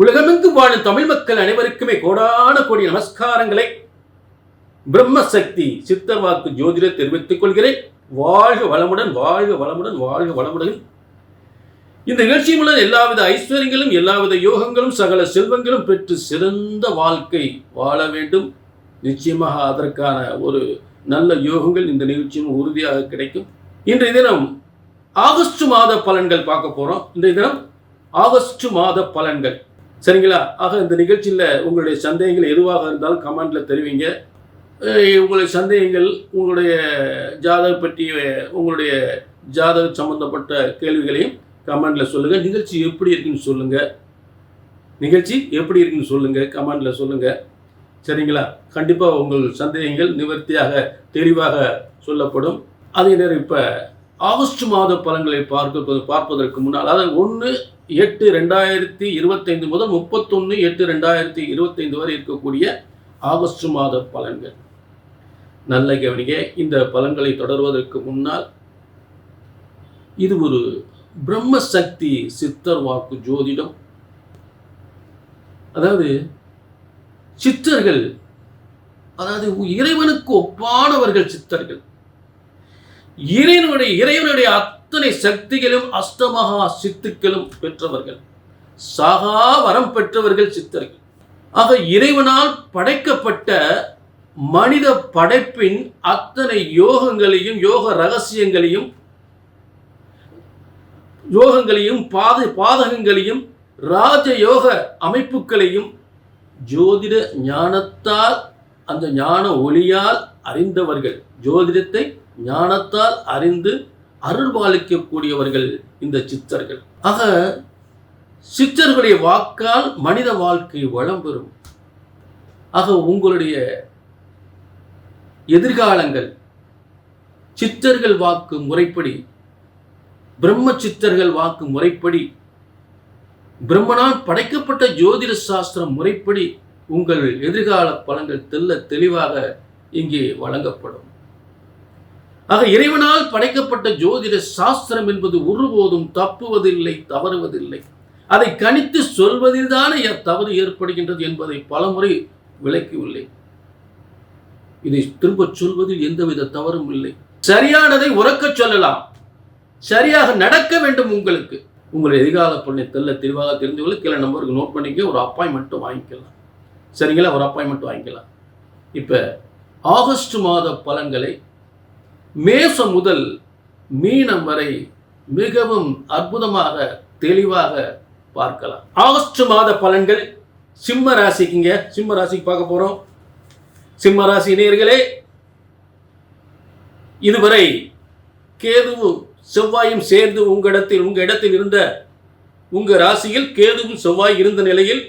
உலகமெங்கும் வாழும் தமிழ் மக்கள் அனைவருக்குமே கோடான கோடி நமஸ்காரங்களை. பிரம்மசக்தி சித்தவாக்கு ஜோதிட தெரிவித்துக் கொள்கிறேன். வாழ்க வளமுடன் வாழ்க வளமுடன் வாழ்க வளமுடன். இந்த நிகழ்ச்சி மூலம் எல்லாவித ஐஸ்வர்யங்களும் எல்லாவித யோகங்களும் சகல செல்வங்களும் பெற்று சிறந்த வாழ்க்கை வாழ வேண்டும். நிச்சயமாக அதற்கான ஒரு நல்ல யோகங்கள் இந்த நிகழ்ச்சியும் உறுதியாக கிடைக்கும். இன்றைய தினம் ஆகஸ்ட் மாத பலன்கள் பார்க்க போகிறோம் இன்றைய தினம் ஆகஸ்ட் மாத பலன்கள். சரிங்களா? ஆக இந்த நிகழ்ச்சியில் உங்களுடைய சந்தேகங்கள் எதுவாக இருந்தாலும் கமெண்டில் தெரிவிங்க. உங்களுடைய சந்தேகங்கள் உங்களுடைய ஜாதக பற்றிய உங்களுடைய ஜாதக சம்பந்தப்பட்ட கேள்விகளையும் கமெண்டில் சொல்லுங்கள் நிகழ்ச்சி எப்படி இருக்குன்னு சொல்லுங்கள் நிகழ்ச்சி எப்படி இருக்குன்னு சொல்லுங்கள் கமெண்டில் சொல்லுங்கள் சரிங்களா? கண்டிப்பாக உங்கள் சந்தேகங்கள் நிவர்த்தியாக தெளிவாக சொல்லப்படும். அதே நேரம் இப்போ ஆகஸ்ட் மாத பலன்களை பார்க்க பார்ப்பதற்கு முன்னால் அதாவது ஒன்று எட்டு ரெண்டாயிரத்தி இருபத்தைந்து முதல் முப்பத்தொன்று எட்டு ரெண்டாயிரத்தி இருபத்தைந்து வரை இருக்கக்கூடிய ஆகஸ்ட் மாத பலன்கள். நல்ல கவனிக்க இந்த பலன்களை தொடர்வதற்கு முன்னால் இது ஒரு பிரம்ம சக்தி சித்தர் வாக்கு ஜோதிடம். அதாவது சித்தர்கள் அதாவது இறைவனுக்கு ஒப்பானவர்கள் சித்தர்கள். இறைவனுடைய இறைவனுடைய அத்தனை சக்திகளும் அஷ்டமகா சித்துக்களும் பெற்றவர்கள். சாகா வரம் பெற்றவர்கள் சித்தர்கள். ஆக இறைவனால் படைக்கப்பட்ட மனித படைப்பின் அத்தனை யோகங்களையும் யோக ரகசியங்களையும் யோகங்களையும் பாத பாதகங்களையும் ராஜயோக அமைப்புகளையும் ஜோதிட ஞானத்தால் அந்த ஞான ஒளியால் அறிந்தவர்கள். ஜோதிடத்தை ஞானத்தால் அறிந்து அருள்பாலிக்கக்கூடியவர்கள் இந்த சித்தர்கள். ஆக சித்தர்களுடைய வாக்கால் மனித வாழ்க்கை வளம் பெறும் ஆக உங்களுடைய எதிர்காலங்கள் சித்தர்கள் வாக்கு முறைப்படி பிரம்ம சித்தர்கள் வாக்கு முறைப்படி பிரம்மனால் படைக்கப்பட்ட ஜோதிட சாஸ்திரம் முறைப்படி உங்கள் எதிர்கால பலன்கள் தெல்ல தெளிவாக இங்கே வழங்கப்படும். ஆக இறைவனால் படைக்கப்பட்ட ஜோதிட சாஸ்திரம் என்பது ஒருபோதும் தப்புவதில்லை தவறுவதில்லை. அதை கணித்து சொல்வதில்தானே தவறு ஏற்படுகின்றது என்பதை பலமுறை விளக்கியுள்ளேன். இதை திரும்பச் சொல்வதில் எந்தவித தவறும் இல்லை. சரியானதை உறக்கச் சொல்லலாம். சரியாக நடக்க வேண்டும் உங்களுக்கு. உங்களுடைய எதிர்கால பொண்ணை தெல்ல தெளிவாக தெரிந்து கீழே நம்பருக்கு நோட் பண்ணிக்க ஒரு அப்பாயின்மெண்ட்டும் வாங்கிக்கலாம். சரிங்களா? ஒரு அப்பாயின்மெண்ட் வாங்கிக்கலாம். இப்போ ஆகஸ்ட் மாத பலன்களை மேசம் முதல் மீனம் வரை மிகவும் அற்புதமாக தெளிவாக பார்க்கலாம். ஆகஸ்ட் மாத பலன்கள் சிம்ம ராசிக்குங்க. சிம்ம ராசிக்கு பார்க்க போறோம். சிம்ம ராசி நேர்களே இதுவரை கேதுவும் செவ்வாயும் சேர்ந்து உங்களிடத்தில் இடத்தில் இடத்தில் இருந்த உங்கள் ராசியில் கேதுவும் செவ்வாய் இருந்த நிலையில்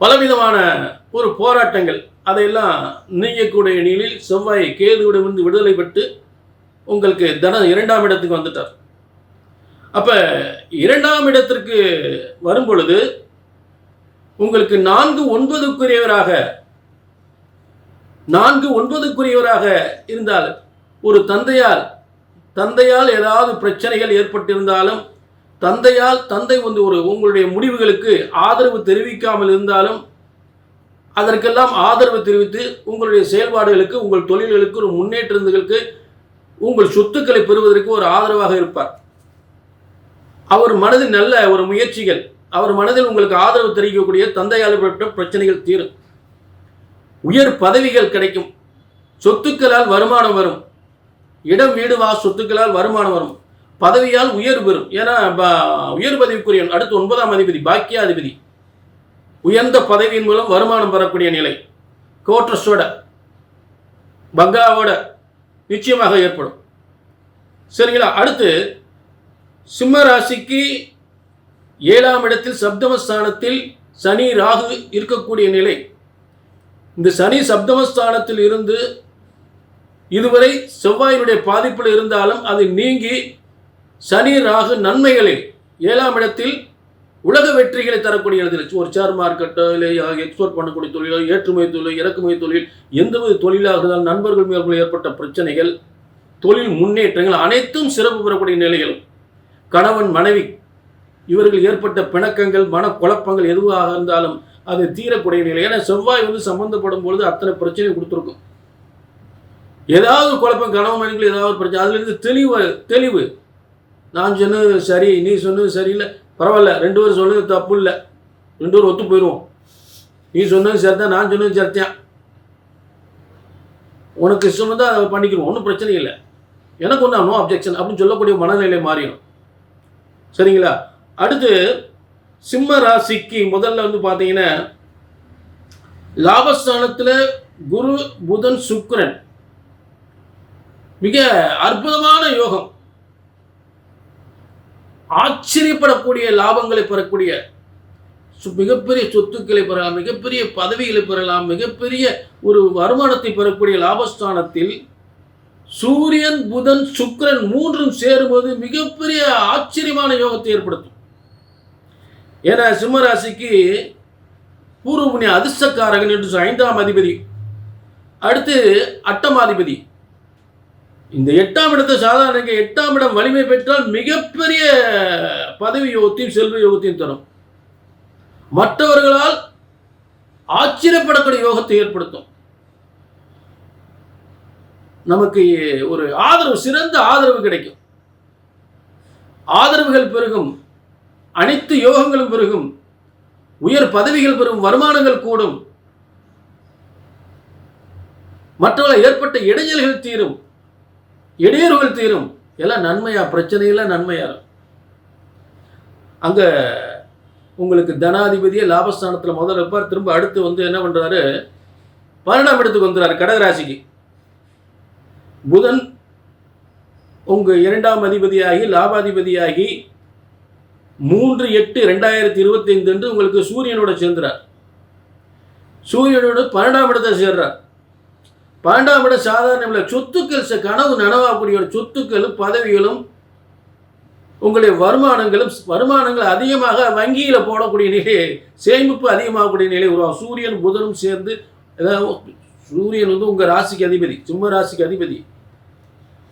பலவிதமான ஒரு போராட்டங்கள் அதையெல்லாம் நீங்கக்கூடிய நிலையில் செவ்வாய் கேதுவிடமிருந்து விடுதலை பெற்று உங்களுக்கு தன இரண்டாம் இடத்துக்கு வந்துட்டார். அப்போ இரண்டாம் இடத்திற்கு வரும் பொழுது உங்களுக்கு நான்கு ஒன்பதுக்குரியவராக நான்கு ஒன்பதுக்குரியவராக இருந்தால் ஒரு தந்தையால் தந்தையால் ஏதாவது பிரச்சனைகள் ஏற்பட்டிருந்தாலும் தந்தையால் தந்தை வந்து ஒரு உங்களுடைய முடிவுகளுக்கு ஆதரவு தெரிவிக்காமல் இருந்தாலும் அதற்கெல்லாம் ஆதரவு தெரிவித்து உங்களுடைய செயல்பாடுகளுக்கு உங்கள் தொழில்களுக்கு ஒரு முன்னேற்றங்களுக்கு உங்கள் சொத்துக்களை பெறுவதற்கு ஒரு ஆதரவாக இருப்பார். அவர் மனதில் நல்ல ஒரு முயற்சிகள் அவர் மனதில் உங்களுக்கு ஆதரவு தெரிவிக்கக்கூடிய தந்தையால் ஏற்பட்ட பிரச்சனைகள் தீரும். உயர் பதவிகள் கிடைக்கும். சொத்துக்களால் வருமானம் வரும். இடம் வீடு வா சொத்துக்களால் வருமானம் வரும். பதவியால் உயர்வு பெறும். ஏன்னா ப- உயர் பதவிக்குரியவன் அடுத்து ஒன்பதாம் அதிபதி பாக்கியாதிபதி. உயர்ந்த பதவியின் மூலம் வருமானம் பெறக்கூடிய நிலை. கோட்ரஸோட பங்களாவோட நிச்சயமாக ஏற்படும். சரிங்களா? அடுத்து சிம்ம ராசிக்கு ஏழாம் இடத்தில் சப்தமஸ்தானத்தில் சனி ராகு இருக்கக்கூடிய நிலை. இந்த சனி சப்தமஸ்தானத்தில் இருந்து இதுவரை செவ்வாயினுடைய பாதிப்பில் இருந்தாலும் அது நீங்கி சனி ராகு நன்மைகளில் ஏழாம் இடத்தில் உலக வெற்றிகளை தரக்கூடிய இடத்தில் ஒரு ஷேர் மார்க்கெட்டோ இல்லை எக்ஸ்போர்ட் பண்ணக்கூடிய தொழிலோ ஏற்றுமதி தொழில் இறக்குமதி தொழில் எந்தவித தொழிலாக இருந்தாலும் நண்பர்கள் மேற்கொள்ள ஏற்பட்ட பிரச்சனைகள் தொழில் முன்னேற்றங்கள் அனைத்தும் சிறப்பு பெறக்கூடிய நிலைகள் கணவன் மனைவி இவர்கள் ஏற்பட்ட பிணக்கங்கள் மனக்குழப்பங்கள் எதுவாக இருந்தாலும் அது தீரக்கூடிய நிலை. ஏன்னா செவ்வாய் வந்து சம்பந்தப்படும் பொழுது அத்தனை பிரச்சனை கொடுத்துருக்கும். ஏதாவது குழப்பம் கணவன் மனைவிகள் ஏதாவது பிரச்சனை அதுலேருந்து தெளிவு தெளிவு. நான் சொன்னது சரி நீ சொன்னது சரியில்லை. பரவாயில்ல ரெண்டு பேரும் சொன்னது தப்பு இல்லை. ரெண்டு பேரும் ஒத்து போயிடுவோம் நீ சொன்னது சரிதான் நான் சொன்னது சேர்த்தேன் உனக்கு இஷ்டம் தான் அதை பண்ணிக்கிறோம் ஒன்றும் பிரச்சனை இல்லை. எனக்கு ஒன்றும் நோ அப்ஜெக்ஷன் அப்படின்னு சொல்லக்கூடிய மனநிலை மாறிடும். சரிங்களா? அடுத்து சிம்ம ராசிக்கு முதல்ல வந்து பார்த்தீங்கன்னா லாபஸ்தானத்தில் குரு புதன் சுக்கரன். மிக அற்புதமான யோகம். ஆச்சரியப்படக்கூடிய லாபங்களை பெறக்கூடிய சு- மிகப்பெரிய சொத்துக்களை பெறலாம் மிகப்பெரிய பதவிகளை பெறலாம் மிகப்பெரிய ஒரு வருமானத்தை பெறக்கூடிய லாபஸ்தானத்தில் சூரியன் புதன் சுக்கரன் மூன்றும் சேரும்போது மிகப்பெரிய ஆச்சரியமான யோகத்தை ஏற்படுத்தும். ஏன்னா சிம்மராசிக்கு பூர்வ புண்ணிய அதிர்ஷ்டக்காரகன் என்று ஐந்தாம் அதிபதி அடுத்து அட்டமாதிபதி. இந்த எட்டாம் இடத்தை சாதாரணங்க எட்டாம் இடம் வலிமை பெற்றால் மிகப்பெரிய பதவி யோகத்தையும் செல்வ யோகத்தையும் தரும். மற்றவர்களால் ஆச்சரியப்படக்கூடிய யோகத்தை ஏற்படுத்தும். நமக்கு ஒரு ஆதரவு சிறந்த ஆதரவு கிடைக்கும். ஆதரவுகள் பெருகும் அனைத்து யோகங்களும் பெருகும் உயர் பதவிகள் பெறும் வருமானங்கள் கூடும். மற்றவர்கள் ஏற்பட்ட இடைஞ்சல்கள் தீரும். இடையூறுகள் தீரும். எல்லாம் நன்மையா? பிரச்சனை நன்மையாக நன்மையா? அங்க உங்களுக்கு தனாதிபதியே லாபஸ்தானத்தில் முதல்ல இருப்பார். திரும்ப அடுத்து வந்து என்ன பண்றாரு? பன்னெண்டாம் இடத்துக்கு வந்துறாரு கடகராசிக்கு. புதன் உங்க இரண்டாம் அதிபதியாகி லாபாதிபதியாகி மூன்று எட்டு ரெண்டாயிரத்தி இருபத்தி ஐந்து அன்று உங்களுக்கு சூரியனோட சேர்ந்துறார். சூரியனோட பன்னெண்டாம் இடத்தை சேர்றார். பன்னெண்டாம் இடம் சாதாரண இல்லை சொத்துக்கள் கனவு நனவாக்கூடிய சொத்துக்களும் பதவிகளும் உங்களுடைய வருமானங்களும் வருமானங்கள் அதிகமாக வங்கியில் போடக்கூடிய நிலை சேமிப்பு அதிகமாகக்கூடிய நிலை உருவாகும் சூரியன் புதனும் சேர்ந்து சூரியன் வந்து உங்கள் ராசிக்கு அதிபதி சிம்ம ராசிக்கு அதிபதி.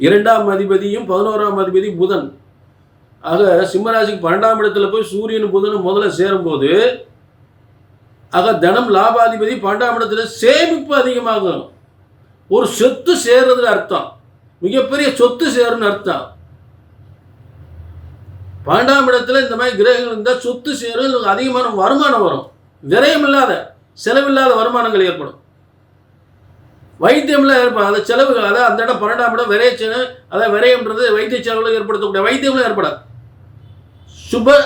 இரண்டாம் அதிபதியும் பதினோராம் அதிபதி புதன். ஆக சிம்மராசிக்கு பன்னெண்டாம் இடத்துல போய் சூரியன் புதனும் முதல்ல சேரும்போது ஆக தனம் லாபாதிபதி பன்னெண்டாம் இடத்துல சேமிப்பு அதிகமாகும். ஒரு சொத்து சேர்றதுல அர்த்தம். மிகப்பெரிய சொத்து சேரும்னு அர்த்தம். பன்னெண்டாம் இடத்துல இந்த மாதிரி கிரகங்கள் இருந்தால் சொத்து சேரும் அதிகமான வருமானம் வரும். விரயம் இல்லாத செலவில்லாத வருமானங்கள் ஏற்படும். வைத்தியம்லாம் ஏற்படும் அந்த செலவுகள் அதாவது அந்த இடம் பன்னெண்டாம் இடம் விரைய செலவு அதாவது விரயம்ன்றது வைத்திய செலவுகள் ஏற்படுத்தக்கூடிய வைத்தியம்லாம் ஏற்படாது. சுப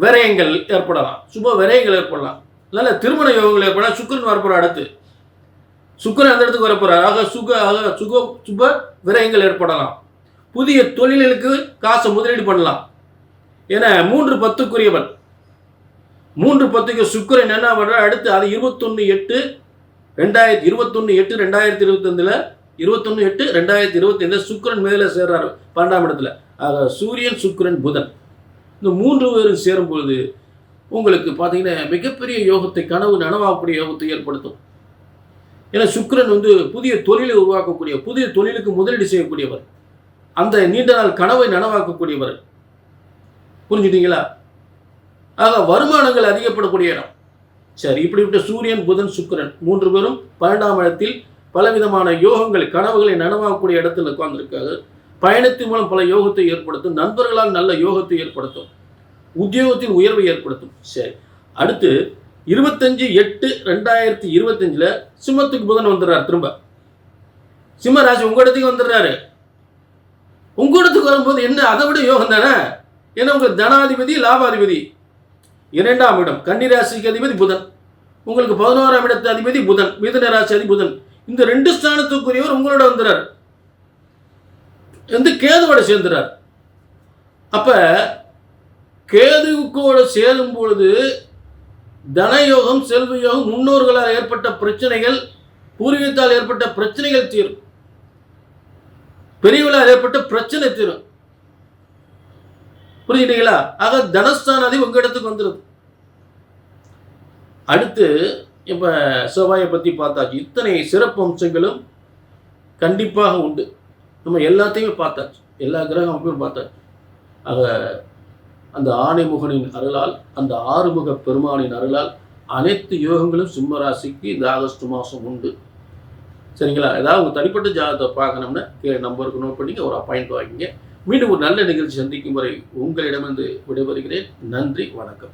விரயங்கள் ஏற்படலாம். சுப விரயங்கள் ஏற்படலாம். அதனால் திருமண யோகங்கள் ஏற்படலாம். சுக்கிரன் வரப்போகிற அடுத்து. சுக்கிரன் அந்த இடத்துக்கு வரப்போறார் ஆக சுக ஆக சுக சுப விரயங்கள் ஏற்படலாம். புதிய தொழில்களுக்கு காசை முதலீடு பண்ணலாம். ஏன்னா மூன்று பத்துக்குரியவன். மூன்று பத்துக்கு சுக்கிரன் என்ன பண்ணுற அடுத்து அது இருபத்தொன்று எட்டு ரெண்டாயிரத்தி இருபத்தொன்று எட்டு ரெண்டாயிரத்தி இருபத்தஞ்சில் இருபத்தொன்று எட்டு ரெண்டாயிரத்தி இருபத்தைந்து சுக்கிரன் மேலே சேர்றாரு பன்னெண்டாம் இடத்துல. ஆக சூரியன் சுக்கரன் புதன். இந்த மூன்று பேரும் சேரும் பொழுது உங்களுக்கு பார்த்தீங்கன்னா மிகப்பெரிய யோகத்தை கனவு நனவாக்கூடிய யோகத்தை ஏற்படுத்தும். ஏன்னா சுக்கிரன் வந்து புதிய தொழிலை உருவாக்கக்கூடிய புதிய தொழிலுக்கு முதலீடு செய்யக்கூடியவர். அந்த நீண்ட நாள் கனவை நனவாக்கக்கூடியவர். புரிஞ்சுட்டீங்களா ஆக வருமானங்கள் அதிகப்படக்கூடிய இடம். சரி இப்படிப்பட்ட சூரியன் புதன் சுக்கிரன் மூன்று பேரும் பன்னெண்டாம் இடத்தில் பலவிதமான யோகங்கள் கனவுகளை நனவாக்கக்கூடிய இடத்துல உட்கார்ந்துருக்காரு. பயணத்தின் மூலம் பல யோகத்தை ஏற்படுத்தும் நண்பர்களால் நல்ல யோகத்தை ஏற்படுத்தும் உத்தியோகத்தின் உயர்வை ஏற்படுத்தும். சரி அடுத்து இருபத்தஞ்சு எட்டு ரெண்டாயிரத்தி இருபத்தஞ்சில் சிம்மத்துக்கு புதன் வந்துடுறார் திரும்ப. சிம்ம ராசி இடத்துக்கு வந்துடுறாரு. உங்கள் இடத்துக்கு வரும்போது என்ன அதை விட யோகம் தானே? ஏன்னா உங்கள் தனாதிபதி லாபாதிபதி. இரண்டாம் இடம் கன்னிராசிக்கு அதிபதி புதன். உங்களுக்கு பதினோராம் இடத்து அதிபதி புதன் மிதுன ராசி அதிபுதன் புதன். இந்த ரெண்டு ஸ்தானத்துக்குரியவர் உங்களோட வந்துறார் வந்து கேதுவோட சேர்ந்துறார் அப்போ கேதுவோட சேரும் பொழுது தனயோகம் செல்வ யோகம் முன்னோர்களால் ஏற்பட்ட பிரச்சனைகள் பூர்வீகத்தால் ஏற்பட்ட பிரச்சனைகள் தீரும். பெரியவர்களால் ஏற்பட்ட பிரச்சனை தீரும். புரிஞ்சுட்டீங்களா ஆக தனஸ்தானாதி உங்க இடத்துக்கு வந்துடுது அடுத்து இப்ப செவ்வாயை பத்தி பார்த்தாச்சு. இத்தனை சிறப்பு அம்சங்களும் கண்டிப்பாக உண்டு. நம்ம எல்லாத்தையுமே பார்த்தாச்சு. எல்லா கிரக அமைப்பையும் பார்த்தாச்சு. ஆக அந்த ஆணைமுகனின் அருளால் அந்த ஆறுமுக பெருமானின் அருளால் அனைத்து யோகங்களும் சிம்மராசிக்கு இந்த ஆகஸ்ட் மாதம் உண்டு. சரிங்களா? ஏதாவது உங்கள் தனிப்பட்ட ஜாதகத்தை பார்க்கணும்னா கீழே நம்பருக்கு நோட் பண்ணிங்க ஒரு அப்பாயிண்ட் வாங்கிங்க மீண்டும் ஒரு நல்ல நிகழ்ச்சி சந்திக்கும் வரை உங்களிடமிருந்து விடைபெறுகிறேன். நன்றி வணக்கம்.